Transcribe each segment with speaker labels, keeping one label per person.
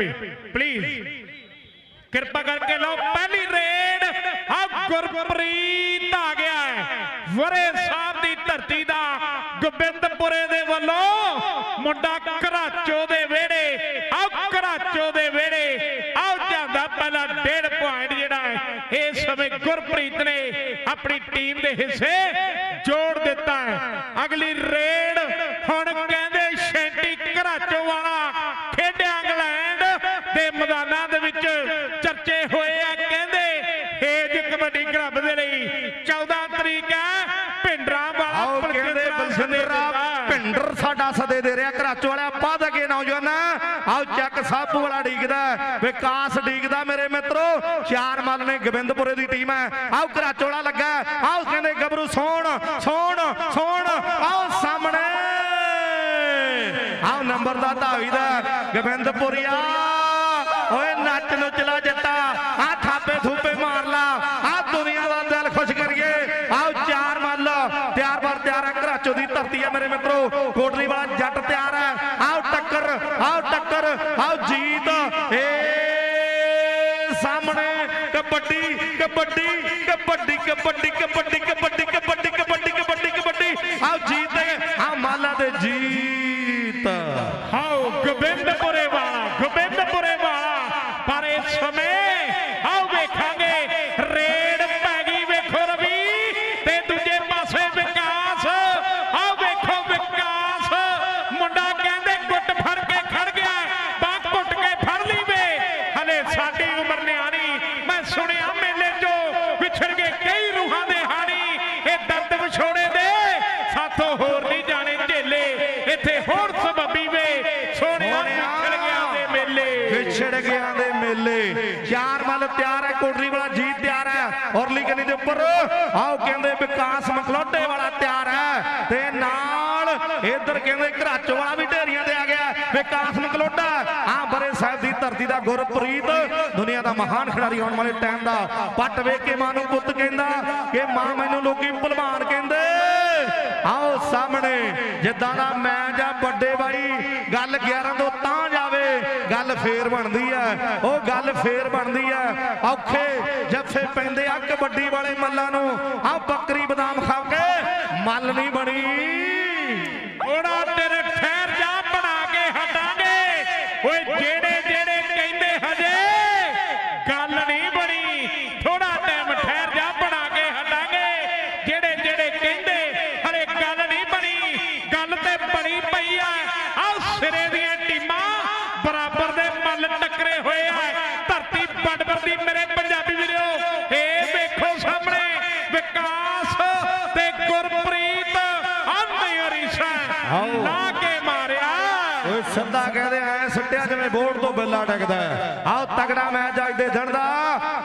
Speaker 1: ਵੀ please ਕਿਰਪਾ ਕਰਕੇ ਲਓ, ਪਹਿਲੀ ਰੇਡ। ਆ ਗੁਰਪ੍ਰੀਤ ਆ ਗਿਆ ਹੈ। ਵਰੇ ਸਾਹਿਬ ਦੀ ਧਰਤੀ ਦਾ ਗੋਬਿੰਦਪੁਰੇ ਦੇ ਵੱਲੋਂ ਮੁੰਡਾ ਘਰਾਚੋ ਦੇ ਵਿਹੜੇ। ਆ ਘਰਾਚੋ ਦੇ ਵਿਹੜੇ। ਆਓ ਜਾਂਦਾ ਪਹਿਲਾ ਡੇਢ ਪੁਆਇੰਟ ਜਿਹੜਾ ਹੈ, ਇਸ ਸਮੇਂ ਗੁਰਪ੍ਰੀਤ ਨੇ ਆਪਣੀ ਟੀਮ ਦੇ ਹਿੱਸੇ ਜੋੜ ਦਿੱਤਾ ਹੈ। ਅਗਲੀ ਰੇਡ ਹੁਣ ਕਹਿੰਦੇ ਸ਼ੈਂਟੀ ਘਰਾਚੋ ਵਾਲਾ ਖੇਡਿਆ ਇੰਗਲੈਂਡ ਦੇ ਮੈਦਾਨਾਂ ਦੇ ਵਿੱਚ ਚਰਚੇ ਹੋਏ ਆ ਕਹਿੰਦੇ ਹੇਜ ਕਬੱਡੀ ਕਲੱਬ ਦੇ ਲਈ 14 ਤਰੀਕ ਹੈ ਭਿੰਡਰਾਂ ਵਾਲਾ
Speaker 2: ਆਓ ਕਹਿੰਦੇ ਬਲਜਿੰਦਰਾ ਭਿੰਡਰ ਸਾਡਾ ਸਦੇ ਦੇ ਰਿਹਾ, ਘਰਾਚੋ ਵਾਲਿਆ ਪੱਧ ਕੇ ਨੌਜਵਾਨ। ਆਓ ਚੱਕ ਸਾਪੂ ਵਾਲਾ ਡੀਕਦਾ ਵਿਕਾਸ ਡੀਕਦਾ ਮੇਰੇ ਮਿੱਤਰੋ। ਚਾਰ ਮੱਲ ਨੇ ਗੋਬਿੰਦਪੁਰੇ ਦੀ ਟੀਮ ਹੈ। ਆਓ ਘਰਾਚੋ ਵਾਲਾ ਲੱਗਾ ਆਓ ਕਹਿੰਦੇ ਗੱਭਰੂ, ਸੋਣ ਸੋਣ ਸੋਣ। ਆਓ ਸਾਹਮਣੇ। ਆਓ ਨੰਬਰ ਦਾ ਧਾਵੀ ਦਾ ਗੋਬਿੰਦਪੁਰੀਆ। ਓਏ ਨੱਚ ਨੂੰ ਚਲਾ ਜੱਟਾ ਆ ਥਾਪੇ ਥੂਪੇ ਮਾਰ ਲਾ ਆ ਦੁਨੀਆ ਦਾ ਦਿਲ ਖੁਸ਼ ਕਰੀਏ ਆਓ ਚਾਰ ਮੱਲ ਤਿਆਰ ਬਰ ਤਿਆਰ ਹੈ ਘਰਾਚੋ ਦੀ ਧਰਤੀ ਹੈ ਮੇਰੇ ਮਿੱਤਰੋ ਕੋਟਲੀ ਵਾਲਾ ਜੱਟ ਤਿਆਰ ਹੈ ਆਓ ਟੱਕਰ ਆਓ ਜੀਤ ਏ ਸਾਹਮਣੇ ਕਬੱਡੀ ਕਬੱਡੀ ਕਬੱਡੀ ਕਬੱਡੀ ਕਬੱਡੀ ਕਬੱਡੀ ਕੰਨੀ ਆਓ ਕਹਿੰਦੇ ਵਿਕਾਸ ਮਕਲੋਟੇ ਵਾਲਾ ਤਿਆਰ ਹੈ। ਤੇ ਨਾਲ ਇਧਰ ਕਹਿੰਦੇ ਘਰਾਚੋ ਵਾਲਾ ਵੀ ਢੇਰੀਆਂ ਤੇ ਆ ਗਿਆ। ਵਿਕਾਸ ਮਕਲੋਟਾ ਆ ਬਰੇ ਸਾਹਿਬ ਦੀ ਧਰਤੀ ਦਾ ਗੁਰਪ੍ਰੀਤ। ਦੁਨੀਆ ਦਾ ਮਹਾਨ ਖਿਡਾਰੀ ਆਉਣ ਵਾਲੇ ਟਾਈਮ ਦਾ। ਪੱਟ ਵੇਖ ਕੇ ਮਾਂ ਨੂੰ ਪੁੱਤ ਕਹਿੰਦਾ ਕਿ ਮਾਂ ਮੈਨੂੰ ਲੋਕੀ ਭਲਵਾਨ ਕਹਿੰਦੇ। ਆਓ ਸਾਹਮਣੇ, ਜਿੱਦਾਂ ਦਾ ਮੈਚ ਆ, ਵੱਡੇ ਬਾਈ, ਗੱਲ 11 ਤੋਂ ਤਾਂ ਜਾਵੇ, ਗੱਲ ਫੇਰ ਬਣਦੀ ਹੈ ਉਹ ਗੱਲ ਫੇਰ ਬਣਦੀ ਹੈ ਔਖੇ ਜੱਫੇ ਪੈਂਦੇ ਆ ਕਬੱਡੀ ਵਾਲੇ ਮੱਲਾਂ ਨੂੰ। ਆ ਬੱਕਰੀ ਬਦਾਮ ਖਾ ਕੇ ਮੱਲ ਨਹੀਂ ਬਣੀ।
Speaker 1: ਉਹੜਾ ਤੇਰੇ ਠਹਿਰ ਜਾ, ਬਣਾ ਕੇ ਹਟਾਂਗੇ। ਓਏ ਜਿਹੜੇ
Speaker 2: ਸਿੱਧਾ ਕਹਦੇ ਐ ਸੱਟਿਆ ਜਿਵੇਂ ਬੋਰਡ ਤੋਂ ਬਿੱਲਾ ਟਿਕਦਾ ਆਓ ਤਗੜਾ ਮੈਚ ਅੱਜ ਦੇ ਦਿਨ ਦਾ।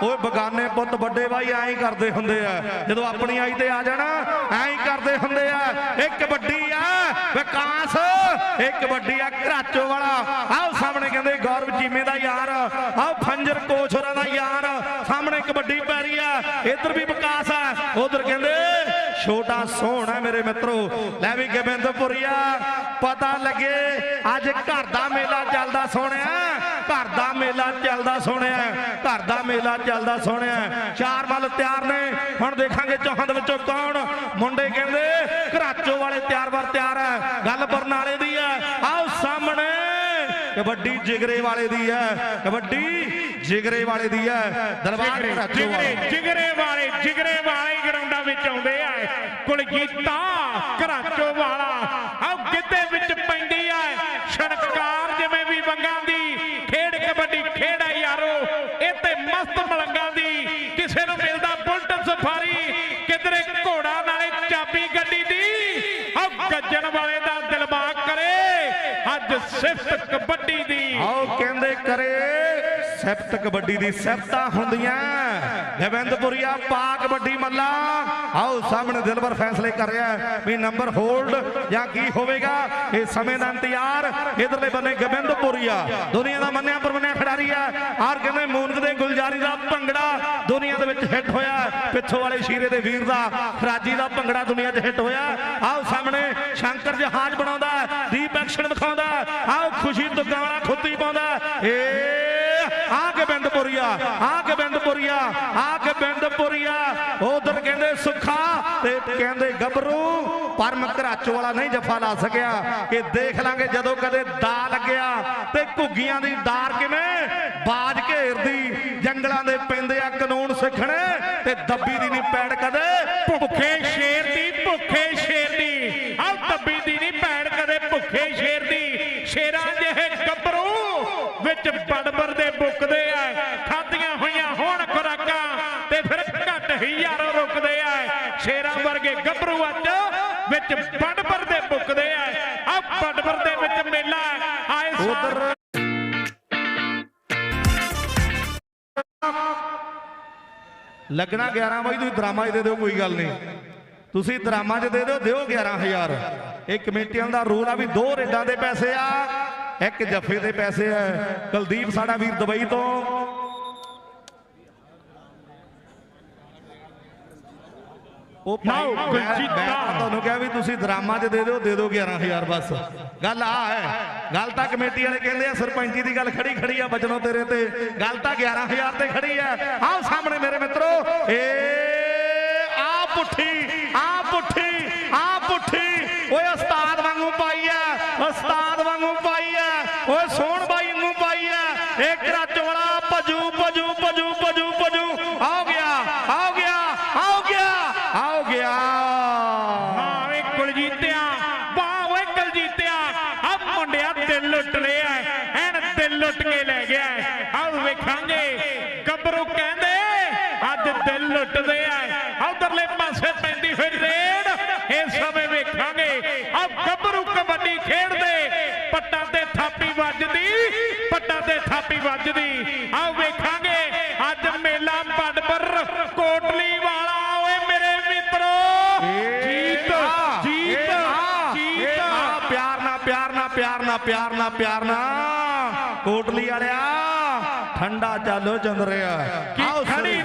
Speaker 2: ਓਏ ਬਗਾਨੇ ਪੁੱਤ ਵੱਡੇ ਬਾਈ ਐਂ ਹੀ ਕਰਦੇ ਹੁੰਦੇ ਆ। ਜਦੋਂ ਆਪਣੀ ਆਈ ਤੇ ਆ ਜਾਣਾ, ਐਂ ਹੀ ਕਰਦੇ ਹੁੰਦੇ ਆ। ਇਹ ਕਬੱਡੀ ਆ, ਵਿਕਾਸ। ਇਹ ਕਬੱਡੀ ਆ, ਘਰਾਚੋ ਵਾਲਾ। ਆਓ ਸਾਹਮਣੇ ਕਹਿੰਦੇ ਗੌਰਵ ਚੀਮੇ ਦਾ ਯਾਰ। ਆਓ ਫੰਜਰ ਕੋਚ ਦਾ ਯਾਰ। ਸਾਹਮਣੇ ਕਬੱਡੀ ਪੈ ਰਹੀ ਆ। ਇੱਧਰ ਵੀ ਵਿਕਾਸ ਆ। ਉਧਰ ਕਹਿੰਦੇ ਛੋਟਾ ਸੋਹਣਾ ਮੇਰੇ ਮਿੱਤਰੋ। ਲੈ ਵੀ ਗੋਬਿੰਦਪੁਰੀਆ ਪਤਾ ਲੱਗੇ ਅੱਜ ਘਰ ਦਾ ਮੇਲਾ ਚੱਲਦਾ ਸੋਹਣਿਆ। ਘਰ ਦਾ ਮੇਲਾ ਚੱਲਦਾ ਸੋਹਣਿਆ। ਘਰ ਦਾ ਮੇਲਾ ਚੱਲਦਾ ਸੋਹਣਿਆ। ਚਾਰ ਮੱਲ ਤਿਆਰ ਨੇ। ਹੁਣ ਦੇਖਾਂਗੇ ਚੌਹਾਂ ਦੇ ਵਿੱਚੋਂ ਕੌਣ। ਮੁੰਡੇ ਕਹਿੰਦੇ ਘਰਾਚੋ ਵਾਲੇ ਤਿਆਰ ਬਰ ਤਿਆਰ ਹੈ। ਗੱਲ ਬਰਨਾਲੇ ਦੀ ਹੈ। ਆਓ ਸਾਹਮਣੇ। ਕਬੱਡੀ ਜਿਗਰੇ ਵਾਲੇ ਦੀ ਹੈ। ਕਬੱਡੀ ਜਿਗਰੇ ਵਾਲੇ ਦੀ ਹੈ। ਦਰਬਾਰ ਘਰਾਚੋ
Speaker 1: ਜਿਗਰੇ
Speaker 2: ਵਾਲਾ
Speaker 1: ਜਿਗਰੇ ਵਾਲੇ ਜਿਗਰੇ ਵਾਲੇ ਗਰਾਊਂਡਾਂ ਵਿੱਚ ਆਉਂਦੇ ਕੁਲਜੀਤਾ ਘਰਾਚੋ ਵਾਲਾ। ਆਹ ਗਿੱਧੇ ਵਿੱਚ ਪੈਂਦੀ ਆ। ਛਣਕਾਰ ਜਿਵੇਂ ਵੀ ਵੰਗਾਂ ਦੀ, ਖੇਡ ਕਬੱਡੀ ਖੇਡ ਆ ਯਾਰੋ, ਇਹ ਤੇ ਮਸਤ ਮਲੰਗਾਂ ਦੀ। ਕਿਸੇ ਨੂੰ ਮਿਲਦਾ ਬੁਲਟ ਸਫਾਰੀ, ਕਿਧਰੇ ਘੋੜਾ ਨਾਲੇ ਚਾਬੀ ਗੱਡੀ ਦੀ। ਆਹ ਗੱਜਣ ਵਾਲੇ ਦਾ ਦਿਲਬਾਗ ਕਰੇ, ਅੱਜ ਸਿਫਤ ਕਬੱਡੀ ਦੀ।
Speaker 2: ਆਓ ਕਹਿੰਦੇ ਕਰੇ, ਸਿਫਤ ਕਬੱਡੀ ਦੀ ਸਿਫਤਾਂ ਹੁੰਦੀਆਂ। ਗੋਬਿੰਦਪੁਰੀਆ ਪਾ ਕਬੱਡੀ ਮੱਲਾ। ਆਓ ਸਾਹਮਣੇ ਦਿਲਬਰ ਫੈਸਲੇ ਕਰ ਰਿਹਾ ਵੀ ਨੰਬਰ ਹੋਲਡ ਜਾਂ ਕੀ ਹੋਵੇਗਾ। ਇਹ ਸਮੇਂ ਦਾ ਇੰਤਜ਼ਾਰ ਇਧਰਲੇ ਬੰਨੇ ਗੋਬਿੰਦਪੁਰੀਆ ਦੁਨੀਆ ਦਾ ਮੰਨਿਆ ਪਰਮੰਨਿਆ ਖਿਡਾਰੀ ਆ। ਆਰ ਕਹਿੰਦੇ ਮੂਨਕ ਦੇ ਗੁਲਜ਼ਾਰੀ ਦਾ ਭੰਗੜਾ ਦੁਨੀਆ ਦੇ ਵਿੱਚ ਹਿੱਟ ਹੋਇਆ। ਪਿੱਛੋਂ ਵਾਲੇ ਸ਼ੀਰੇ ਦੇ ਵੀਰ ਦਾ ਖਰਾਜੀ ਦਾ ਭੰਗੜਾ ਦੁਨੀਆ 'ਚ ਹਿੱਟ ਹੋਇਆ। ਆਓ ਸਾਹਮਣੇ ਸ਼ੰਕਰ ਜਹਾਜ਼ ਬਣਾਉਂਦਾ ਦੀਪ ਐਕਸ਼ਨ ਦਿਖਾਉਂਦਾ ਆਓ ਖੁਸ਼ੀ ਦੁੱਗਾ ਵਾਲਾ ਖੁੱਤੀ ਪਾਉਂਦਾ ਏ ਆ ਗੋਬਿੰਦਪੁਰੀਆ ਆ ਗੋਬਿੰਦਪੁਰੀਆ ਆ ਗੋਬਿੰਦਪੁਰੀਆ ਉਧਰ ਕਹਿੰਦੇ ਸੁੱਖਾ ਤੇ ਕਹਿੰਦੇ ਗੱਭਰੂ ਪਰਮ ਘਰਾਚੋ ਵਾਲਾ ਨਹੀਂ ਜੱਫਾ ਲਾ ਸਕਿਆ। ਕਿ ਦੇਖ ਲਾਂਗੇ ਜਦੋਂ ਕਦੇ ਦਾ ਲੱਗਿਆ ਤੇ ਘੁੱਗੀਆਂ ਦੀ ਡਾਰ ਕਿਵੇਂ ਬਾਜ ਘੇਰਦੀ। ਜੰਗਲਾਂ ਦੇ ਪੈਂਦੇ ਆ ਕਾਨੂੰਨ ਸਿੱਖਣੇ ਤੇ ਦੱਬੀ ਦੀ ਨਹੀਂ ਪੈੜ ਕਦੇ,
Speaker 1: ਭੁੱਖੇ ਸ਼ੇਰ ਦੀ, ਭੁੱਖੇ ਸ਼ੇਰ ਦੀ। ਆਹ ਦੱਬੀ ਦੀ ਨਹੀਂ ਭੈਣ ਕਦੇ, ਭੁੱਖੇ ਸ਼ੇਰ ਦੀ। ਸ਼ੇਰਾਂ ਜਿਹੇ ਗੱਭਰੂ ਵਿੱਚ ਬੜਬੜ ਦੇ ਬੁੱਕਦੇ ਆ ਖਾਦੀਆਂ ਹੋਈਆਂ ਹੋਣ ਖੁਰਾਕਾਂ ਤੇ ਫਿਰ ਘੱਟ ਹੀ ਯਾਰੋ ਰੁਕਦੇ ਆ ਸ਼ੇਰਾਂ ਵਰਗੇ ਗੱਭਰੂ ਅੱਜ ਵਿੱਚ ਬੜਬੜ ਦੇ ਬੁੱਕਦੇ ਆ। ਆਹ ਬੜਬੜ ਦੇ ਵਿੱਚ ਮੇਲਾ ਆਏ
Speaker 2: ਉਧਰ ਲੱਗਣਾ 11 ਵਜੇ ਤੁਸੀਂ ਡਰਾਮਾ 'ਚ ਦੇ ਦਿਓ, ਕੋਈ ਗੱਲ ਨਹੀਂ। ਤੁਸੀਂ ਡਰਾਮਾ 'ਚ ਦੇ ਦਿਓ ਦਿਓ 11000 ਇਹ ਕਮੇਟੀਆਂ ਦਾ ਰੂਲ ਆ ਵੀ ਦੋ ਰੇਡਾਂ ਦੇ ਪੈਸੇ ਆ, ਇੱਕ ਜੱਫੇ ਦੇ ਪੈਸੇ ਆ। ਕੁਲਦੀਪ, ਸਾਡਾ ਵੀਰ ਦੁਬਈ ਤੋਂ। ਉਹ ਭਾਈ, ਮੈਂ- ਮੈਂ ਤਾਂ। ਤੁਹਾਨੂੰ ਕਿਹਾ ਵੀ ਤੁਸੀਂ ਡਰਾਮਾ 'ਚ ਦੇ ਦਿਓ ਦੇ ਦਿਓ 11000 ਬਸ। ਗੱਲ ਆ ਹੈ। ਗੱਲ ਤਾਂ ਕਮੇਟੀ ਵਾਲੇ ਕਹਿੰਦੇ ਆ ਸਰਪੰਚੀ ਦੀ ਗੱਲ ਖੜੀ ਖੜੀ ਆ ਬਚਨੋ ਤੇਰੇ ਤੇ। ਗੱਲ ਤਾਂ 11000 ਤੇ ਖੜੀ ਆ। ਆਓ ਸਾਹਮਣੇ ਮੇਰੇ ਮਿੱਤਰੋ ਏ ਆ ਪੁੱਠੀ ਆ ਪੁੱਠੀ ਆ ਪੁੱਠੀ। ਓਏ ਉਸਤਾਦ ਵਾਂਗੂ ਪਾਈ ਆ ਉਸਤਾਦ ਵਾਂਗੂ ਪਾਈ ਆ ਓਏ ਸੋਹਣ ਬਾਈ ਵਾਂਗੂ ਪਾਈ ਆ ਇਹ ਕਰਾਚੋ ਵਾਲਾ ਭਜੂ ਭਜੂ ਭਜੂ ਭਜੂ ਭਜੂ ਆ ਗਿਆ ਆ ਗਿਆ ਆ ਗਿਆ ਆ ਗਿਆ
Speaker 1: ਹਾਂ ਵੇ ਕੁਲਜੀਤਿਆ ਵਾਹ ਓਏ ਕੁਲਜੀਤਿਆ ਆ ਮੁੰਡਿਆ ਦਿਲ ਲੁੱਟ ਲਿਆ ਐਨ ਦਿਲ ਲੁੱਟ ਕੇ ਲੈ ਗਿਆ ਆਹ ਵੇਖਾਂਗੇ ਗੱਭਰੂ ਕਹਿੰਦੇ ਅੱਜ ਲੁੱਟਦੇ ਆ। ਉਧਰਲੇ ਪਾਸੇ ਪੈਂਦੀ ਹੋਈ ਰੇਡ। ਇਸ ਸਮੇਂ ਵੇਖਾਂਗੇ ਆ ਗੱਭਰੂ ਕਬੱਡੀ ਖੇਡਦੇ। ਪੱਟਾਂ ਤੇ ਥਾਪੀ ਵੱਜਦੀ ਪੱਟਾਂ ਤੇ ਥਾਪੀ ਵੱਜਦੀ। ਆਹ ਵੇਖਾਂਗੇ ਅੱਜ ਮੇਲਾ ਬੜਬਰ ਕੋਟਲੀ ਵਾਲਾ ਓਏ ਮੇਰੇ ਮਿੱਤਰੋ। ਜੀਤ ਜੀਤ ਜੀਤ।
Speaker 2: ਪਿਆਰ ਨਾਲ ਪਿਆਰ ਨਾਲ ਪਿਆਰ ਨਾਲ ਪਿਆਰ ਨਾਲ ਪਿਆਰ ਨਾਲ। ਕੋਟਲੀ ਵਾਲਿਆ ਠੰਡਾ ਚੱਲੋ ਚੰਦਰਿਆ
Speaker 1: ਕੀ ਖੜੀ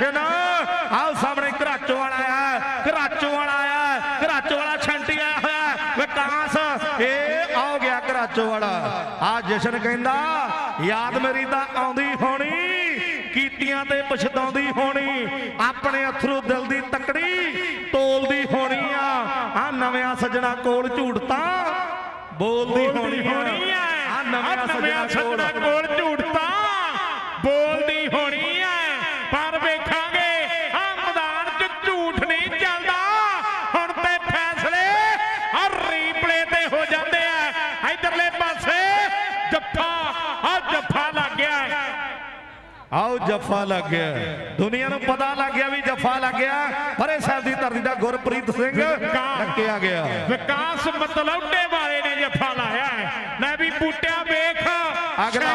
Speaker 2: ਜਸ਼ਨ ਆਓ ਸਾਹਮਣੇ ਘਰਾਚੋ ਵਾਲਾ ਆਇਆ ਘਰਾਚੋ ਵਾਲਾ ਆਇਆ ਘਰਾਚੋ ਵਾਲਾ ਛੰਟੀ ਆਇਆ ਹੋਇਆ ਵਿਕਾਸ ਇਹ ਆਓ ਗਿਆ ਘਰਾਚੋ ਵਾਲਾ। ਆ ਜਸ਼ਨ ਕਹਿੰਦਾ ਯਾਦ ਮੇਰੀ ਤਾਂ ਆਉਂਦੀ ਹੋਣੀ ਕੀਤੀਆਂ ਤੇ ਪਛਤਾਉਂਦੀ ਹੋਣੀ ਆਪਣੇ ਅਥਰੂ ਦਿਲ ਦੀ ਤਕੜੀ ਤੋਲਦੀ ਹੋਣੀ ਆ। ਆ ਨਵਿਆਂ ਸੱਜਣਾ ਕੋਲ ਝੂਠ ਤਾਂ ਬੋਲਦੀ ਹੋਣੀ
Speaker 1: ਹੋਣੀ
Speaker 2: ਆ। ਆ ਨਵਿਆਂ ਸੱਜਣਾ ਕੋਲ
Speaker 1: ਸੱਜਣਾ ਕੋਲ ਝੂਠ ਤਾਂ ਬੋਲਦੀ ਹੋਣੀ ਐ ਪਰ ਵੇਖਾਂਗੇ ਆ ਮੈਦਾਨ 'ਚ ਝੂਠ ਨਹੀਂ ਚੱਲਦਾ ਹੁਣ ਤੇ ਫੈਸਲੇ ਆ ਰੀਪਲੇ ਤੇ ਹੋ ਜਾਂਦੇ ਆ ਇਧਰਲੇ ਪਾਸੇ ਜੱਫਾ ਆ ਜੱਫਾ ਲੱਗ ਗਿਆ ਹੈ।
Speaker 2: ਆਓ ਜੱਫਾ ਲੱਗ ਗਿਆ। ਦੁਨੀਆ ਨੂੰ ਪਤਾ ਲੱਗ ਗਿਆ ਵੀ ਜੱਫਾ ਲੱਗ ਗਿਆ। ਫਰੇ ਸਾਹਿਬ ਦੀ ਧਰਤੀ ਦਾ ਗੁਰਪ੍ਰੀਤ ਸਿੰਘ ਡੱਕਿਆ ਗਿਆ।
Speaker 1: ਵਿਕਾਸ ਮਤਲੌਡੇ ਵਾਲੇ ਨੇ ਜੱਫਾ ਲਾਇਆ ਹੈ। ਲੈ ਵੀ ਬੂਟਿਆ ਵੇਖ
Speaker 2: ਅਗਲਾ।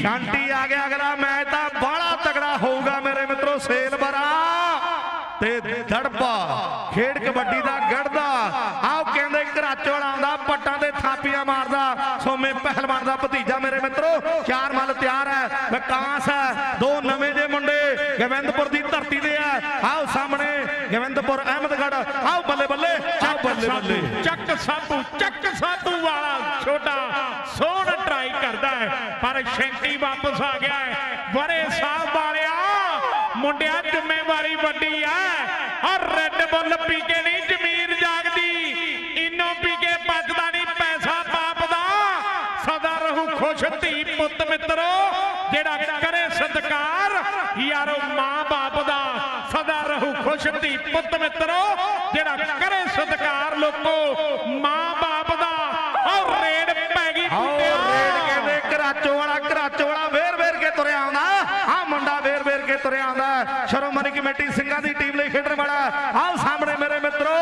Speaker 2: ਸ਼ਾਂਤੀ। ਆ ਗਿਆ ਅਗਲਾ। ਮੈਚ ਤਾਂ ਬਾਹਲਾ ਤਗੜਾ ਹੋਊਗਾ ਮੇਰੇ ਮਿੱਤਰੋ ਸੇਲਬਰਾ ਤੇ ਦੜਪਾ ਖੇਡ ਕਬੱਡੀ ਦਾ ਗੜਦਾ ਆਓ ਕਹਿੰਦੇ ਘਰਾਚੋਂ ਵਾਲਾ ਆਉਂਦਾ ਪੱਟਾਂ ਤੇ ਥਾਪੀਆਂ ਮਾਰਦਾ। ਸੋਮੇ ਪਹਿਲਵਾਨ ਦਾ ਭਤੀਜਾ ਮੇਰੇ ਮਿੱਤਰੋ ਚਾਰ ਮੱਲ ਤਿਆਰ ਹੈ ਵਿਕਾਸ ਹੈ ਦੋ ਨਵੇਂ ਜੇ ਮੁੰਡੇ ਗੋਬਿੰਦਪੁਰ ਦੀ ਧਰਤੀ ਦੇ ਆ ਆਓ ਸਾਹਮਣੇ ਗੋਬਿੰਦਪੁਰ ਅਹਿਮਦਗੜ ਆਓ ਬੱਲੇ ਬੱਲੇ ਆਓ ਬੱਲੇ ਬੱਲੇ।
Speaker 1: ਚੱਕ ਸਾਧੂ ਚੱਕ ਸਾਧੂ ਵਾਲਾ ਛੋਟਾ ਸੋਹਣ ਟਰਾਈ ਕਰਦਾ ਹੈ। ਪਰ ਸ਼ੈਂਟੀ ਵਾਪਸ ਆ ਗਿਆ ਹੈ। ਵਰੇ ਸਾਹਿਬ ਵਾਲਿਆ ਮੁੰਡਿਆ ਜ਼ਿੰਮੇਵਾਰੀ ਵੱਡੀ ਆ ਔਰ ਰੈੱਡ ਬੁੱਲ ਪੀ ਕੇ ਰਹੂ ਖੁਸ਼ ਧੀ ਪੁੱਤ ਮਿੱਤਰੋ ਜਿਹੜਾ ਕਰੇ ਸਤਕਾਰ ਲੋਕੋ ਮਾਂ ਬਾਪ ਦਾ ਔਰ ਰੇਡ ਪੈ ਗਈ ਬੁੱਢਿਆ
Speaker 2: ਰੇਡ ਕਹਿੰਦੇ ਘਰਾਚੋ ਵਾਲਾ ਘਰਾਚੋ ਵਾਲਾ ਵੇਰ ਵੇਰ ਕੇ ਤੁਰਿਆ ਆਉਂਦਾ। ਆ ਮੁੰਡਾ ਵੇਰ ਵੇਰ ਕੇ ਤੁਰਿਆ ਆਉਂਦਾ। ਸ਼ਰੋਮਣੀ ਕਮੇਟੀ ਸਿੰਘਾਂ ਦੀ ਟੀਮ ਲਈ ਖੇਡਣ ਵਾਲਾ। ਆਓ ਸਾਹਮਣੇ ਮੇਰੇ ਮਿੱਤਰੋ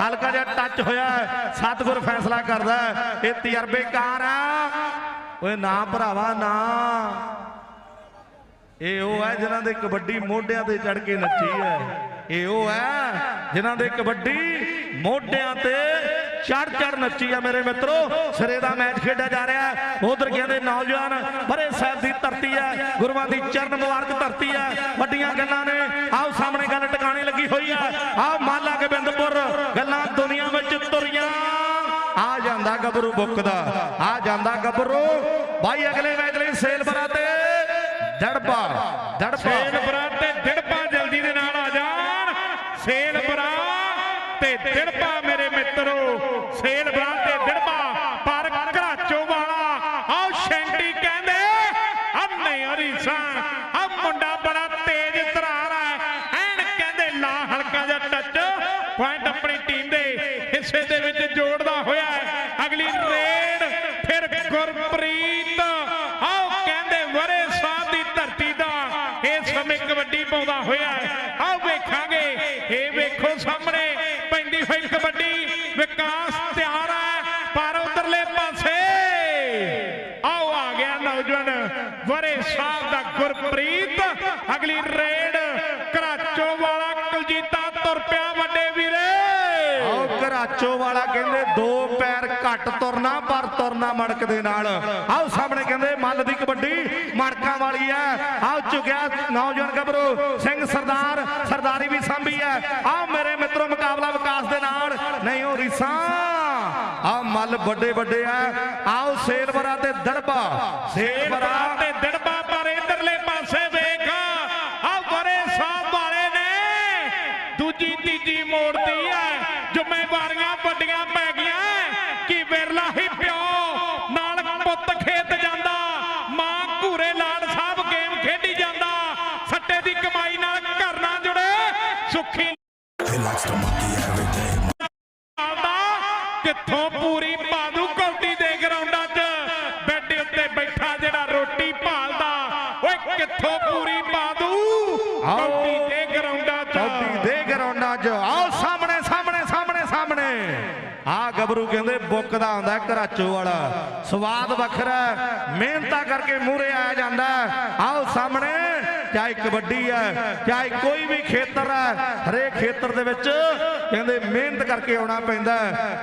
Speaker 2: ਹਲਕਾ ਜਿਹਾ ਟੱਚ ਹੋਇਆ। ਸਤਿਗੁਰ ਫੈਸਲਾ ਕਰਦਾ। ਇਹ ਤਜਰਬੇਕਾਰ ਆ। ਓਏ ਨਾ ਭਰਾਵਾ ਨਾ। ਇਹ ਉਹ ਹੈ ਜਿਨ੍ਹਾਂ ਦੇ ਕਬੱਡੀ ਮੋਢਿਆਂ ਤੇ ਚੜ ਕੇ ਨੱਚੀ ਹੈ। ਇਹ ਉਹ ਹੈ ਜਿਨ੍ਹਾਂ ਦੇ ਕਬੱਡੀ ਮੋਢਿਆਂ ਤੇ ਚੜ ਚੜ ਨੱਚੀ ਆ ਮੇਰੇ ਮਿੱਤਰੋ। ਸਿਰੇ ਦਾ ਮੈਚ ਖੇਡਿਆ ਜਾ ਰਿਹਾ ਉਧਰ ਕਹਿੰਦੇ ਨੌਜਵਾਨ ਬਰੇ ਸਾਹਿਬ ਦੀ ਧਰਤੀ ਹੈ। ਗੁਰੂਆਂ ਦੀ ਚਰਨ ਮੁਬਾਰਕ ਧਰਤੀ ਹੈ। ਵੱਡੀਆਂ ਗੱਲਾਂ ਨੇ। ਆਓ ਸਾਹਮਣੇ ਗੱਲ ਟਿਕਾਣੇ ਲੱਗੀ ਹੋਈ ਹੈ। ਆਹ ਮਾਲਾ ਗੋਬਿੰਦਪੁਰ। ਗੱਲਾਂ ਦੁਨੀਆ ਵਿੱਚ ਤੁਰੀਆਂ। ਆ ਜਾਂਦਾ ਗੱਭਰੂ ਬੁੱਕ ਦਾ। ਆ ਜਾਂਦਾ ਗੱਭਰੂ। ਭਾਈ ਅਗਲੇ ਮੈਚ ਲਈ ਸੇਲ ਬਰਾ ਤੇ। ਦੜਪਾ ਦੜਪਾ
Speaker 1: ਸੇਲ ਬਰਾ ਤੇ ਦਿੜਪਾ ਜਲਦੀ ਦੇ ਨਾਲ ਆ ਜਾਣ ਸੇਲ ਬਰਾ ਤੇ ਦਿੜਪਾ ਮੇਰੇ ਮਿੱਤਰੋ ਸੇਲ ਬਰਾ ਤੇ ਦਿੜਪਾ ਪਰ ਘਰਾਚੋ ਵਾਲਾ ਆਓ ਸ਼ੈਂਟੀ ਕਹਿੰਦੇ ਆ ਨਹੀਂ ਹਰੀਸਾਂ ਆ ਮੁੰਡਾ ਬੜਾ ਤੇਜ਼ ਤਰਾਰ ਹੈ ਐਨ ਕਹਿੰਦੇ ਲਾ ਹਲਕਾ ਜਿਹਾ ਟੱਚ ਪੁਆਇੰਟ ਆਪਣੀ ਟੀਮ ਦੇ ਹਿੱਸੇ ਦੇ ਵਿੱਚ ਜੋੜਦਾ ਹੋਇਆ ਹੈ ਅਗਲੀ ਰੇਡ ਫਿਰ ਗੁਰਪ੍ਰੀਤ ਆਓ ਕਹਿੰਦੇ ਵਰੇ ਸਾਹਿਬ ਦੀ ਧਰਤੀ ਦਾ ਇਸ ਸਮੇਂ ਕਬੱਡੀ ਹੋਇਆ ਹੈ। ਆਓ ਵੇਖਾਂਗੇ। ਇਹ ਵੇਖੋ ਸਾਹਮਣੇ, ਪੈਂਦੀ ਹੋਈ ਕਬੱਡੀ ਵਿਕਾਸ ਤਿਆਰ ਹੈ, ਪਰ ਉਧਰਲੇ ਪਾਸੇ। ਆਓ ਆ ਗਿਆ ਨੌਜਵਾਨ ਵਰੇ ਸਾਹਿਬ ਦਾ ਗੁਰਪ੍ਰੀਤ। ਅਗਲੀ ਰੇਡ
Speaker 2: ਆਓ ਵਾਲਾ ਕਹਿੰਦੇ ਦੋ ਪੈਰ ਘੱਟ ਤੁਰਨਾ, ਪਰ ਤੁਰਨਾ ਮੜਕ ਦੇ ਨਾਲ। ਆਓ ਸਾਹਮਣੇ ਕਹਿੰਦੇ ਮੱਲ ਦੀ ਕਬੱਡੀ ਮੜਕਾਂ ਵਾਲੀ ਹੈ। ਆਓ ਝੁਕਿਆ ਨੌਜਵਾਨ ਗੱਭਰੂ, ਸਿੰਘ ਸਰਦਾਰ, ਸਰਦਾਰੀ ਵੀ ਸਾਂਭੀ ਹੈ। ਆਓ ਮੇਰੇ ਮਿੱਤਰੋ, ਮੁਕਾਬਲਾ ਵਿਕਾਸ ਦੇ ਨਾਲ। ਨਹੀਂ, ਉਹ ਰੀਸਾਂ। ਆਓ ਮੱਲ ਵੱਡੇ ਵੱਡੇ ਆ ਆਓ ਸੇਲਵਰਾ ਤੇ ਦੜਬਾ। ਸੇਲਵਰਾ
Speaker 1: ਤੇ ਕਿੱਥੋਂ ਪੂਰੀ ਪਾਦੂ ਕੌਡੀ ਦੇ ਗਰਾਊਂਡਾਂ 'ਚ। ਬੈੱਡ ਉੱਤੇ ਬੈਠਾ ਜਿਹੜਾ ਰੋਟੀ ਭਾਲਦਾ ਓਏ ਕਿੱਥੋਂ ਪੂਰੀ ਪਾਦੂ
Speaker 2: ਆਓ।
Speaker 1: ਕੌਡੀ ਦੇ ਗਰਾਊਂਡਾਂ 'ਚ।
Speaker 2: ਕੌਡੀ ਦੇ ਗਰਾਊਂਡਾਂ 'ਚ। ਆਓ ਸਾਹਮਣੇ ਸਾਹਮਣੇ ਸਾਹਮਣੇ ਸਾਹਮਣੇ। ਆ ਗੱਭਰੂ ਕਹਿੰਦੇ ਬੁੱਕ ਦਾ ਆਉਂਦਾ ਘਰਾਚੋ ਵਾਲਾ। ਸਵਾਦ ਵੱਖਰਾ ਮਿਹਨਤਾਂ ਕਰਕੇ ਮੂਹਰੇ ਆਇਆ ਜਾਂਦਾ। ਆਓ ਸਾਹਮਣੇ। ਚਾਹੇ ਕਬੱਡੀ ਹੈ ਚਾਹੇ ਕੋਈ ਵੀ ਖੇਤਰ ਹੈ ਹਰੇਕ ਖੇਤਰ ਦੇ ਵਿੱਚ ਕਹਿੰਦੇ ਮਿਹਨਤ ਕਰਕੇ ਆਉਣਾ ਪੈਂਦਾ।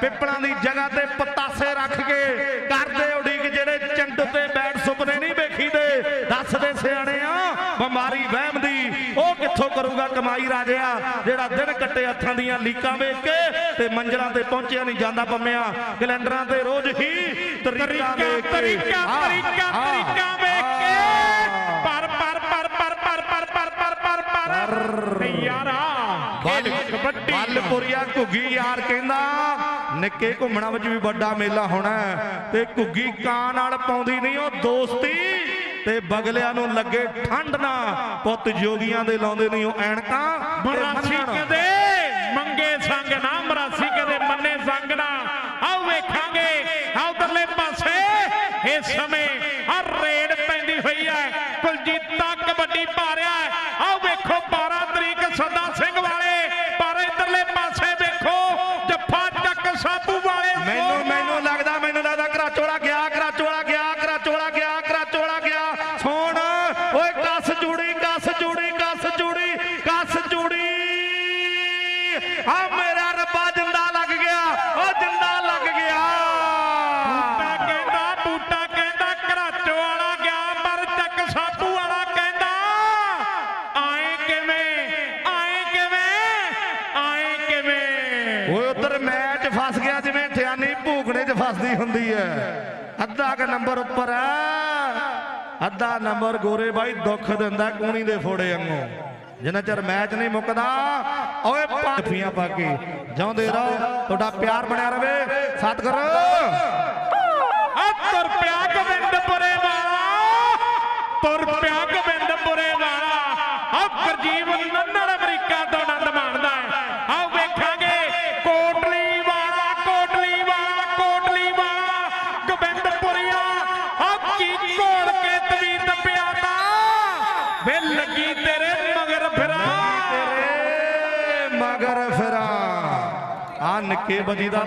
Speaker 2: ਪਿੱਪਲਾਂ ਦੀ ਜਗ੍ਹਾ ਤੇ ਪਤਾਸੇ ਰੱਖ ਕੇ ਕਰਦੇ ਉਡੀਕ ਜਿਹੜੇ ਚੰਡ ਤੇ ਬੈਠ ਸੁਪਨੇ ਨਹੀਂ ਵੇਖੀਦੇ ਦੱਸਦੇ ਸਿਆਣੇ ਆ ਬਿਮਾਰੀ ਵਹਿਮ ਦੀ ਉਹ ਕਿੱਥੋਂ ਕਰੂਗਾ ਕਮਾਈ ਰਾਜਿਆ? ਜਿਹੜਾ ਦਿਨ ਕੱਟੇ ਹੱਥਾਂ ਦੀਆਂ ਲੀਕਾਂ ਵੇਖ ਕੇ ਤੇ ਮੰਜ਼ਲਾਂ ਤੇ ਪਹੁੰਚਿਆ ਨਹੀਂ ਜਾਂਦਾ ਪੰਮਿਆ। ਕੈਲੰਡਰਾਂ ਤੇ ਰੋਜ਼ ਹੀ ਤਰੀਕਾ
Speaker 1: ਤਰੀਕਾ ਤਰੀਕਾ ਤਰੀਕਾ
Speaker 2: ਹਾਂ,
Speaker 1: ਤਰੀਕਾ ਵੇਖ ਕੇ
Speaker 2: ਹਾਂ।
Speaker 1: ਪਰ ਪਰ ਪਰ ਪਰ ਪਰ ਪਰ ਯਾਰਾ ਕਬੱਡੀ
Speaker 2: ਬੱਲਪੁਰੀਆ ਘੁੱਗੀ ਯਾਰ ਕਹਿੰਦਾ ਨਿੱਕੇ ਘੁੰਮਣਾ ਵਿੱਚ ਵੀ ਵੱਡਾ ਮੇਲਾ ਹੋਣਾ। ਤੇ ਘੁੱਗੀ ਕਾਂ ਨਾਲ ਪਾਉਂਦੀ ਨਹੀਂ ਉਹ ਦੋਸਤੀ ਤੇ ਬਗਲਿਆਂ ਨੂੰ ਲੱਗੇ ਠੰਡ ਨਾ ਪੁੱਤ ਜੋਗੀਆਂ ਦੇ ਲਾਉਂਦੇ ਨਹੀਂ ਉਹ ਐਣਕਾਂ
Speaker 1: ਮਰਾਸੀ। ਕਦੇ ਮੰਗੇ ਸੰਗ ਨਾ ਮਰਾਸੀ
Speaker 2: ਦੱਸਦੀ ਹੁੰਦੀ ਹੈ। ਅੱਧਾ ਕ ਨੰਬਰ ਉੱਪਰ ਹੈ। ਅੱਧਾ ਨੰਬਰ ਗੋਰੇ ਬਾਈ ਦੁੱਖ ਦਿੰਦਾ ਕੂਣੀ ਦੇ ਫੋੜੇ ਵਾਂਗੂ। ਜਿੰਨਾ ਚਿਰ ਮੈਚ ਨਹੀਂ ਮੁੱਕਦਾ, ਓਏ ਪਾਫੀਆਂ ਪਾ ਕੇ ਜਾਉਂਦੇ ਰਹੋ। ਤੁਹਾਡਾ ਪਿਆਰ ਬਣਿਆ ਰਹੇ ਸਤਿਗੁਰ।
Speaker 1: 70 ਕੇ
Speaker 2: ਬਜੀ ਦਾ